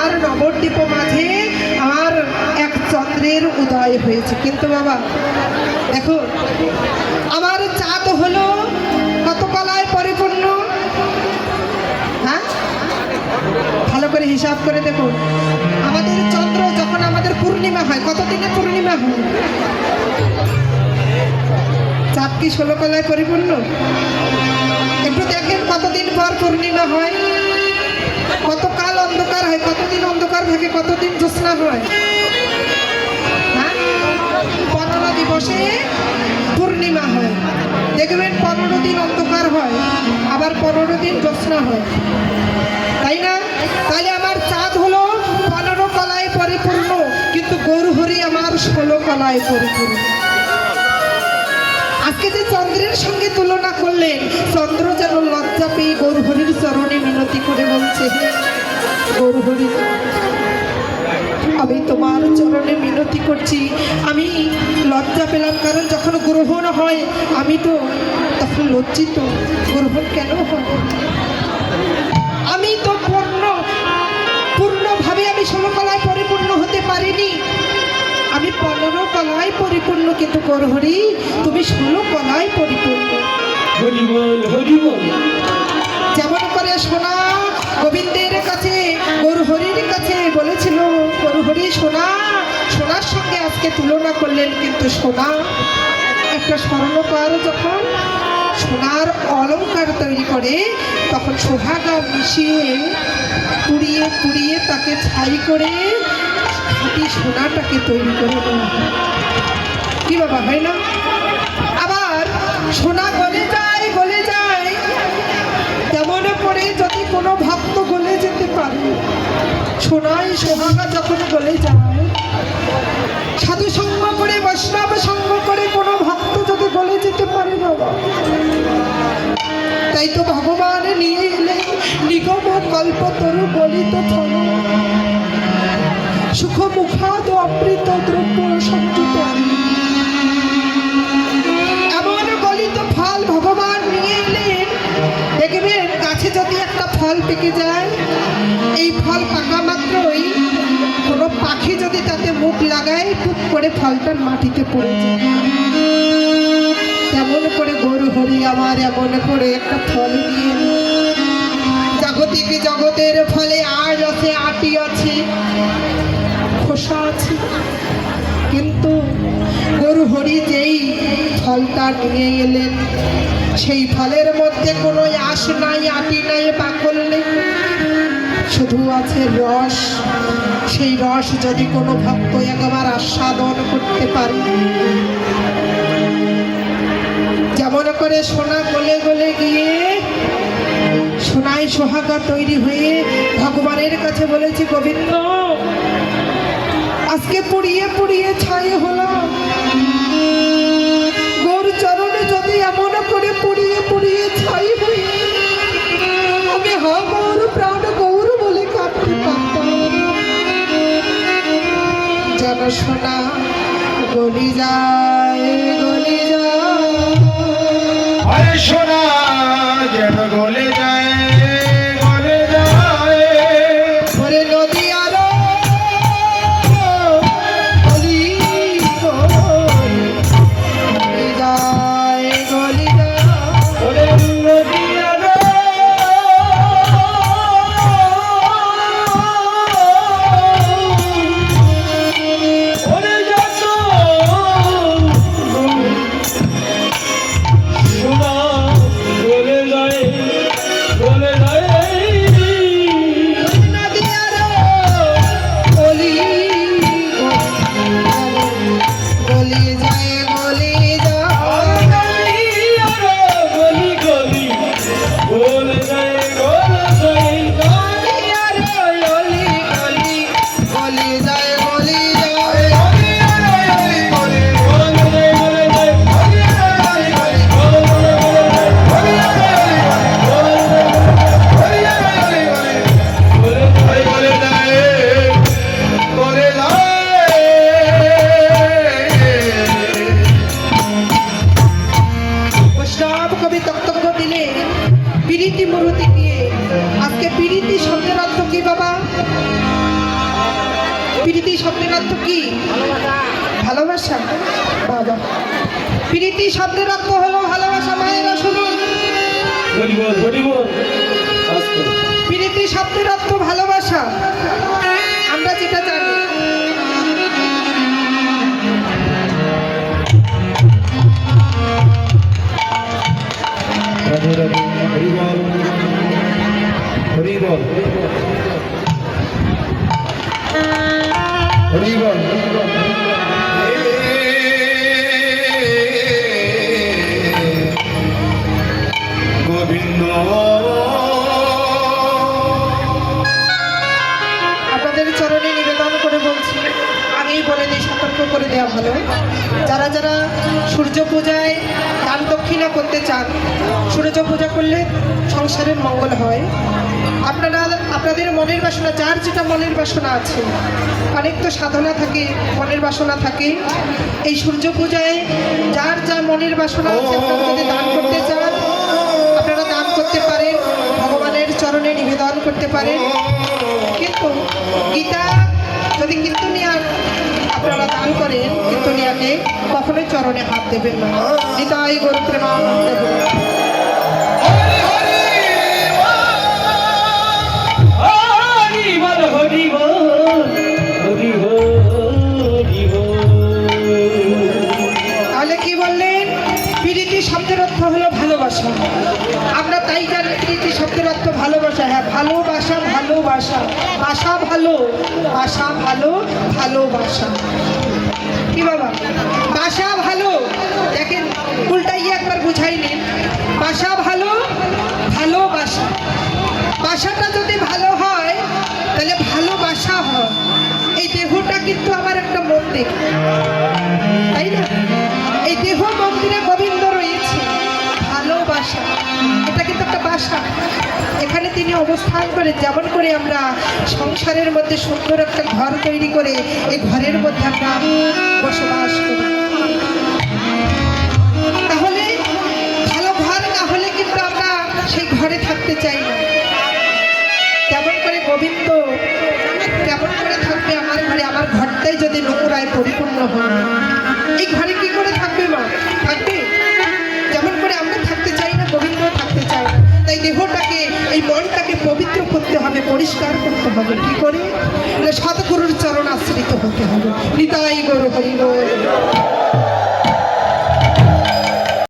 আমার নবদ্বীপ মাঝে আমার এক চন্দ্রের উদয় হয়েছে। কিন্তু বাবা, দেখো, আমার চাঁদ হলো কত কলায় পরিপূর্ণ? হ্যাঁ? ভালো করে হিসাব করে দেখুন আমাদের চন্দ্র যখন আমাদের পূর্ণিমা হয় কত দিনে পূর্ণিমা হয়? চাঁদ কি ষোলো কলায় পরিপূর্ণ? একটু দেখেন কতদিন পর পূর্ণিমা হয়। কতকাল অন্ধকার হয় কতদিন অন্ধকার থাকে কতদিন জ্যোৎস্না হয়? হ্যাঁ? পনেরো দিবসে পূর্ণিমা হয়। দেখবেন পনেরো দিন অন্ধকার হয়, আবার পনেরো দিন জ্যোৎস্না হয়। তাই না? তাহলে আমার চাঁদ হলো পনেরো কলায় পরিপূর্ণ, কিন্তু গরু হরি আমার ষোলো কলায় পরিপূর্ণ। আজকে যে চন্দ্রের সঙ্গে তুলনা করলেন, চন্দ্র যেন লজ্জা পেয়ে গরু হরির চরণে মিনতি করে বলছে গরু আমি তোমার চরণে মিনতি করছি। আমি লজ্জা পেলাম কারণ যখন গ্রহণ হয় আমি তো তখন লজ্জিত। গ্রহণ কেন হয়? আমি তো পূর্ণ পূর্ণভাবে আমি ষোলো কলায় পরিপূর্ণ হতে পারিনি। আমি পনেরো কলায় পরিপূর্ণ কিন্তু করহরি তুমি ষোলো কলায় পরিপূর্ণ যেমন করে শোনা গোবিন্দের আজকে তুলনা করলেন কিন্তু সোনা, একটা স্বর্ণকার যখন সোনার অলংকার তৈরি করে, তখন সোহাগা মিশিয়ে পুড়িয়ে পুড়িয়ে তাকে ছাই করে খাঁটি সোনাটাকে তৈরি করে দেওয়া কি বাবা, হয় না? আবার সোনা গলে যায় গলে যায়, তেমন করে যদি কোনো ভক্ত সোনায় সোহাগা যখন গলে যায়। সাধু সঙ্গ করে, বৈষ্ণব সঙ্গ করে, কোনো ভক্ত যদি গলে যেতে পারে বাবা। তাই তো ভগবান নিয়ে এলে নিগম কল্পতরু গলিত ফল। সুখ মুখাদ অমৃত দ্রব্য সংযুত এমন গলিত ফল ভগবান নিয়ে এলেন দেখবেন গাছে যদি একটা ফল পেকে যায়, এই ফল পাকা মুখ লাগায় টুক করে ফলটা মাটিতে পড়ে যায়। তেমন করে গরু হরি আমার, এমন করে একটা ফল জাগতিক জগতের ফলে আজ আছে আটি আছে, খোসা আছে। কিন্তু গরু হরি যেই ফলটা নিয়ে এলেন, সেই ফলের মধ্যে কোনো আশ নাই, আটি নাই বাকল নেই। শুধু আছে রস, সেই রস যদি কোনো ভক্ত একবার আস্বাদন করতে পারে। যেমন করে সোনা গলে গলে গিয়ে সোনায় সোহাগা তৈরি হয়ে ভগবানের কাছে বলেছি, গোবিন্দ, আজকে পুড়িয়ে পুড়িয়ে ছাই হলাম। গোর চরণে যদি এমন করে পুড়িয়ে পুড়িয়ে ছাই হই সোনা গলি যায় গলি যায়। সোনা মূর্তি দিয়ে। আজকে পিড়িতি শব্দের অর্থ কি, বাবা? পিড়িতি শব্দের অর্থ কি? ভালোবাসা। বাবা। প্রীতি শব্দের অর্থ হলো ভালোবাসা, মায়ের শুনুন প্রীতি শব্দের অর্থ ভালোবাসা। আমরা যেটা জানি, রাধে রাধে। হরি বল হরি বল হরি বল গোবিন্দ। করে দেওয়া ভালো। যারা যারা সূর্য পূজায় দান দক্ষিণা করতে চান সূর্য পূজা করলে সংসারের মঙ্গল হয়। আপনারা, আপনাদের মনের বাসনা, যার যেটা মনের বাসনা আছে, অনেক তো সাধনা থাকে, মনের বাসনা থাকে। এই সূর্য পূজায় যার যা মনের বাসনা আছে, আপনারা যদি দান করতে চান, আপনারা দান করতে পারেন, ভগবানের চরণে নিবেদন করতে পারেন। কখনোই চরণে হাত দেবেন না। বল হরি বল তাহলে কি বললেন? প্রীতি শব্দের অর্থ হলো ভালোবাসা। আমরা তাই জানি প্রীতি শব্দের অর্থ ভালোবাসা। হ্যাঁ ভালোবাসা ভালোবাসা। বাসা ভালো বাসা ভালো ভালোবাসা। কি বাবা? বাসা ভালো? দেখেন উল্টাই একবার বুঝাই নিন। বাসা ভালো ভালোবাসা বাসাটা যদি ভালো হয়, তাহলে ভালোবাসা হয়। এই দেহটা কিন্তু আমার একটা মন্দির। এখানে তিনি অবস্থান করে যেমন করে আমরা সংসারের মধ্যে সুন্দর একটা ঘর তৈরি করে এই ঘরের মধ্যে আমরা বসবাস করি। তাহলে ভালো ঘর না হলে কিন্তু আমরা সেই ঘরে থাকতে চাই না। কেমন করে গোবিন্দ কেমন করে থাকবে আমার ঘরে। আমার ঘরটাই যদি নোংরায় পরিপূর্ণ হয়, এই ঘরে কি পরিষ্কার করতে হবে। কি করে? না সৎগুরুর চরণ আশ্রিত হতে হবে। নিতাই গরু হরি